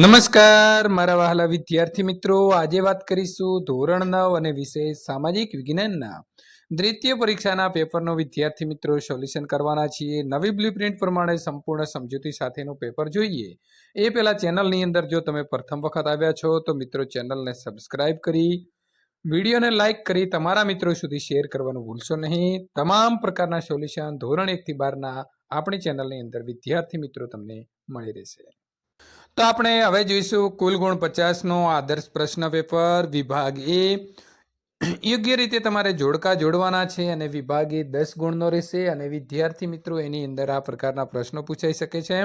નમસ્કાર, મારા વહાલા વિદ્યાર્થી મિત્રો. આજે વાત કરીશું ધોરણ નવ અને વિષય સામાજિક વિજ્ઞાનના. દ્વિતીય પરીક્ષાના પેપરનો વિદ્યાર્થી મિત્રો સોલ્યુશન કરવાના છીએ. નવી બ્લુપ્રિન્ટ પ્રમાણે સંપૂર્ણ સમજૂતી સાથેનું પેપર જોઈએ. એ પહેલા ચેનલની અંદર જો તમે પ્રથમ વખત આવ્યા છો, તો મિત્રો ચેનલને સબસ્ક્રાઇબ કરી, વિડીયોને લાઇક કરી તમારા મિત્રો સુધી શેર કરવાનું ભૂલશો નહીં. તમામ પ્રકારના સોલ્યુશન ધોરણ એકથી બારના આપણી ચેનલની અંદર વિદ્યાર્થી મિત્રો તમને મળી રહેશે. તો આપણે હવે જોઈશું કુલ ગુણ પચાસનો આદર્શ પ્રશ્ન પેપર. વિભાગ એ યોગ્ય રીતે તમારે જોડકા જોડવાના છે અને વિભાગ એ દસ ગુણનો રહેશે અને વિદ્યાર્થી મિત્રો એની અંદર આ પ્રકારના પ્રશ્નો પૂછાઈ શકે છે.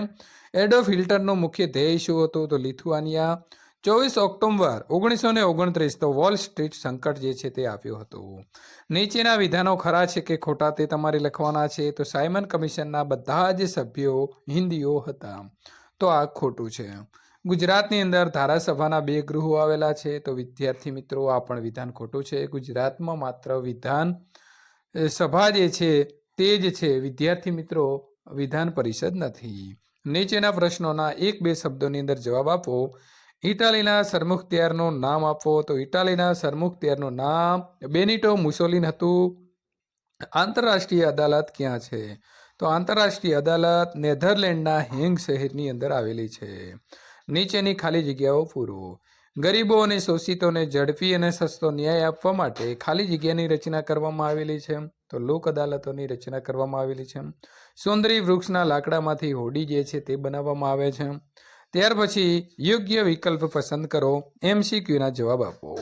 એડોફ ફિલ્ટરનો મુખ્ય ધ્યેય શું હતું? તો લિથુઆનિયા. ચોવીસ ઓક્ટોબર ઓગણીસો ને ઓગણત્રીસ તો વોલ સ્ટ્રીટ સંકટ જે છે તે આવ્યું હતું. નીચેના વિધાનો ખરા છે કે ખોટા તે તમારે લખવાના છે? તો સાયમન કમિશનના બધા જ સભ્યો હિન્દીઓ હતા. તો આ ખોટું છે. ગુજરાતની અંદર ધારાસભાના બે ગૃહો આવેલા છે, તો વિદ્યાર્થી મિત્રો, આ પણ વિધાન ખોટું છે. ગુજરાતમાં માત્ર વિધાન સભા જે છે, તે જ છે. વિદ્યાર્થી મિત્રો, વિધાન પરિષદ નથી. નીચેના પ્રશ્નોના એક બે શબ્દોની અંદર જવાબ આપો. ઇટાલીના સરમુખત્યારનું નામ આપો. તો ઇટાલીના સરમુખત્યારનું નામ બેનિટો મુસોલિન હતું. આંતરરાષ્ટ્રીય અદાલત ક્યાં છે? તો આંતરરાષ્ટ્રીય અદાલત નેધરલેન્ડના હેંગ શહેરની અંદર આવેલી છે. નીચેની ખાલી જગ્યાઓ પૂરો. ગરીબો અને શોષિતોને ઝડપી અને સસ્તો ન્યાય આપવા માટે ખાલી જગ્યાની રચના કરવામાં આવેલી છે. તો લોક અદાલતોની રચના કરવામાં આવેલી છે. સુંદરી વૃક્ષના લાકડામાંથી હોડી જે છે તે બનાવવામાં આવે છે. ત્યાર પછી યોગ્ય વિકલ્પ પસંદ કરો. એમસીક્યુના જવાબ આપો.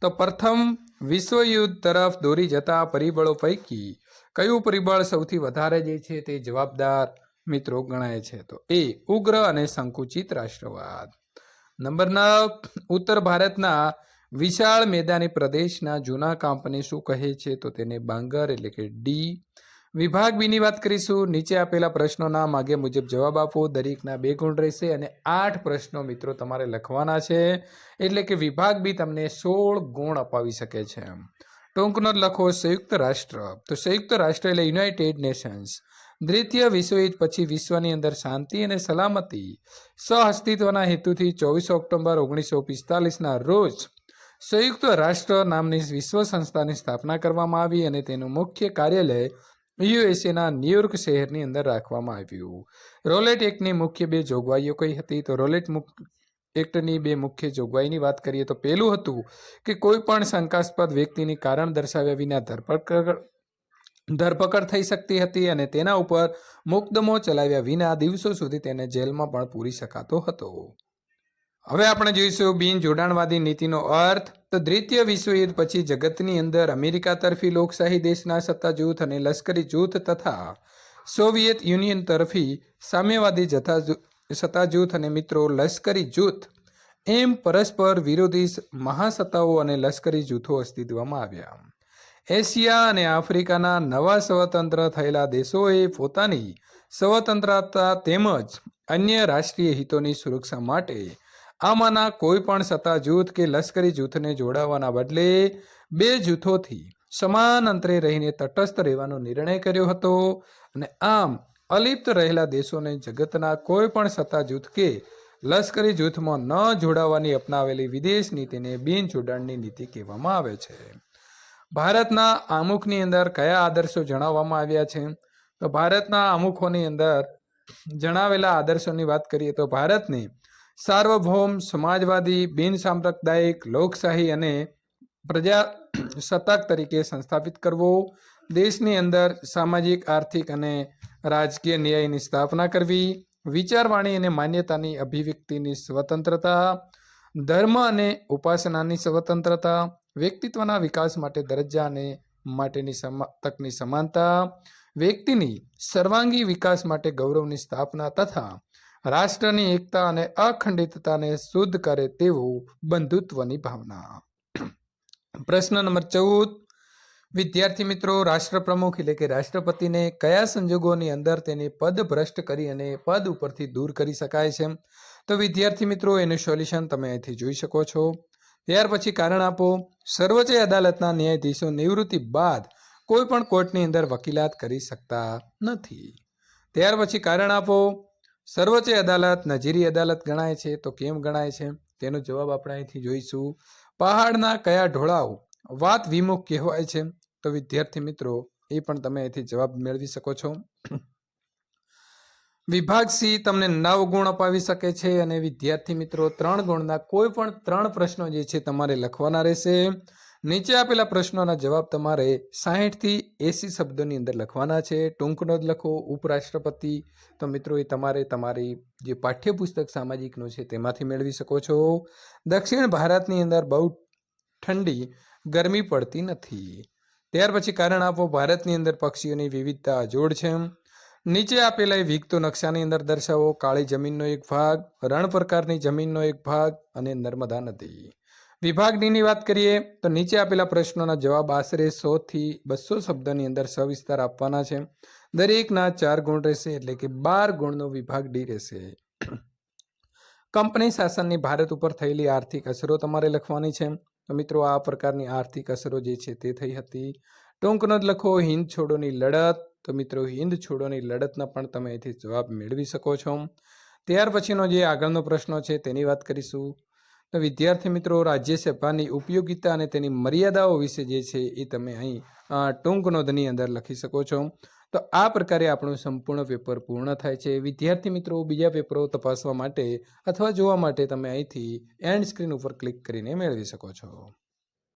તો પ્રથમ વિશ્વયુદ્ધ તરફ દોરી જતા પરિબળો પૈકી કયું પરિબળ સૌથી વધારે જે છે તે જવાબદાર મિત્રો ગણાય છે? તો એ ઉગ્ર અને સંકુચિત રાષ્ટ્રવાદ. નંબર નવ, ઉત્તર ભારતના વિશાળ મેદાની પ્રદેશના જૂના કાંપને શું કહે છે? તો તેને બાંગર એટલે કે ડી વિભાગ બીની વાત કરીશું. નીચે આપેલા પ્રશ્નોના માગે મુજબ જવાબ આપો. દરેકના બે ગુણ રહેશે અને આઠ પ્રશ્નો મિત્રો તમારે લખવાના છે. એટલે કે વિભાગ બી તમને સોળ ગુણ અપાવી શકે છે. ટૂંકનો લખો, સંયુક્ત રાષ્ટ્ર. તો સંયુક્ત રાષ્ટ્ર એટલે યુનાઇટેડ નેશન્સ. દ્વિતીય વિશ્વયુદ્ધ પછી વિશ્વની અંદર શાંતિ અને સલામતી. સહઅસ્તિત્વના હેતુથી ચોવીસ ઓક્ટોબર ઓગણીસો પિસ્તાલીસના રોજ સંયુક્ત રાષ્ટ્ર નામની વિશ્વ સંસ્થાની સ્થાપના કરવામાં આવી અને તેનું મુખ્ય કાર્યાલય યુએસએના ન્યુયોર્ક શહેરની અંદર રાખવામાં આવ્યું. રોલેટ એક્ટની મુખ્ય બે જોગવાઈઓ કઈ હતી? તો રોલેટ એક્ટની બે મુખ્ય જોગવાઈની વાત કરીએ તો પહેલું હતું કે કોઈ પણ શંકાસ્પદ વ્યક્તિની કારણ દર્શાવ્યા વિના ધરપકડ ધરપકડ થઈ શકતી હતી અને તેના ઉપર મુકદમો ચલાવ્યા વિના દિવસો સુધી તેને જેલમાં પણ પૂરી શકાતો હતો. હવે આપણે જોઈશું બિન જોડાણવાદી નીતિનો અર્થ. તો દ્વિતીય વિશ્વયુદ્ધ પછી જગતની અંદર અમેરિકા તરફી લોકશાહી દેશના સત્તા જૂથ અને લશ્કરી જૂથ તથા સોવિયત યુનિયન તરફી સામ્યવાદી જથા સત્તા જૂથ અને મિત્રો લશ્કરી જૂથ. એમ પરસ્પર વિરોધી મહાસત્તાઓ અને લશ્કરી જૂથો અસ્તિત્વમાં આવ્યા. એશિયા અને આફ્રિકાના નવા સ્વતંત્ર થયેલા દેશોએ પોતાની સ્વતંત્રતા તેમજ અન્ય રાષ્ટ્રીય હિતોની સુરક્ષા માટે આમાંના કોઈ પણ સત્તા જૂથ કે લશ્કરી જૂથને જોડાવાના બદલે બે જૂથોથી સમાન અંતરે રહીને તટસ્થ રહેવાનો નિર્ણય કર્યો હતો અને આમ અલિપ્ત રહેલા દેશોને જગતના કોઈ પણ સત્તા જૂથ કે લશ્કરી જૂથમાં ન જોડાવાની અપનાવેલી વિદેશ નીતિને બિન જોડાણની નીતિ કહેવામાં આવે છે. ભારતના આમુખની અંદર કયા આદર્શો જણાવવામાં આવ્યા છે? તો ભારતના આમુખોની અંદર જણાવેલા આદર્શોની વાત કરીએ તો ભારતને સાર્વભૌમ સમાજવાદી, બિન સાંપ્રદાયિક, લોકશાહી અને પ્રજા સત્તાક તરીકે સંસ્થાપિત કરવો, દેશની અંદર સામાજિક, આર્થિક અને રાજકીય ન્યાયની સ્થાપના કરવી, વિચારવાણી અને માન્યતાની અભિવ્યક્તિની સ્વતંત્રતા, ધર્મ અને ઉપાસનાની સ્વતંત્રતા, વ્યક્તિત્વના વિકાસ માટે દરજ્જા અને માટેની તકની સમાનતા, વ્યક્તિની સર્વાંગી વિકાસ માટે ગૌરવની સ્થાપના તથા રાષ્ટ્રની એકતા અને અખંડિતતાને શુદ્ધ કરે તેવું બંધુત્વની ભાવના. પ્રશ્ન નંબર ચૌદ. વિદ્યાર્થી મિત્રો, રાષ્ટ્રપ્રમુખ એટલે કે રાષ્ટ્રપતિને કયા સંજોગોની અંદર તેને પદ ભ્રષ્ટ કરી અને પદ ઉપરથી દૂર કરી શકાય છે? તો વિદ્યાર્થી મિત્રો, એનું સોલ્યુશન તમે અહીંથી જોઈ શકો છો. ત્યાર પછી કારણ આપો. સર્વોચ્ચ અદાલતના ન્યાયાધીશો નિવૃત્તિ બાદ કોઈ પણ કોર્ટની અંદર વકીલાત કરી શકતા નથી. ત્યાર પછી કારણ આપો. સર્વોચ્ચ અદાલત, નજીરી અદાલત ગણાય છે, તો કેમ ગણાય છે? તેનો જવાબ આપણે અહીંથી જોઈશું. પહાડના કયા ઢોળાવ વાત વિમુખ કહેવાય છે? તો વિદ્યાર્થી મિત્રો, એ પણ તમે અહીંથી જવાબ મેળવી શકો છો. વિભાગ સી તમને નવ ગુણ અપાવી શકે છે અને વિદ્યાર્થી મિત્રો, ત્રણ ગુણના કોઈ પણ ત્રણ પ્રશ્નો જે છે તમારે લખવાના રહેશે. નીચે આપેલા પ્રશ્નોના જવાબ તમારે સાહીઠથી એંસી શબ્દોની અંદર લખવાના છે. ટૂંકનો જ લખો. ઉપરાષ્ટ્રપતિ. તો મિત્રો, એ તમારે તમારી જે પાઠ્યપુસ્તક સામાજિકનું છે તેમાંથી મેળવી શકો છો. દક્ષિણ ભારતની અંદર બહુ ઠંડી, ગરમી પડતી નથી. ત્યાર પછી કારણ આપો, ભારતની અંદર પક્ષીઓની વિવિધતા અજોડ છે. નીચે આપેલા એ વિગતો નકશાની અંદર દર્શાવો. કાળી જમીનનો એક ભાગ, રણ પ્રકારની જમીનનો એક ભાગ અને નર્મદા નદી. વિભાગ ડીની વાત કરીએ તો નીચે આપેલા પ્રશ્નોના જવાબ આશરે સો થી બસો શબ્દની અંદર સવિસ્તાર આપવાના છે. દરેકના ચાર ગુણ રહેશે એટલે કે બાર ગુણનો વિભાગ ડી રહેશે. કંપની શાસનની ભારત ઉપર થયેલી આર્થિક અસરો તમારે લખવાની છે. તો મિત્રો, આ પ્રકારની આર્થિક અસરો જે છે તે થઈ હતી. ટૂંકનો જ લખો હિન્દ છોડોની લડત. તો મિત્રો હિન્દ છોડોની લડતના પણ તમે અહીંથી જવાબ મેળવી શકો છો. ત્યાર પછીનો જે આગળનો પ્રશ્ન છે તેની વાત કરીશું. તો વિદ્યાર્થી મિત્રો રાજ્યસભાની ઉપયોગિતા અને તેની મર્યાદાઓ વિશે જે છે એ તમે અહીં ટૂંક નોંધની અંદર લખી શકો છો. તો આ પ્રકારે આપણું સંપૂર્ણ પેપર પૂર્ણ થાય છે. વિદ્યાર્થી મિત્રો, બીજા પેપરો તપાસવા માટે અથવા જોવા માટે તમે અહીંથી એન્ડ સ્ક્રીન ઉપર ક્લિક કરીને મેળવી શકો છો.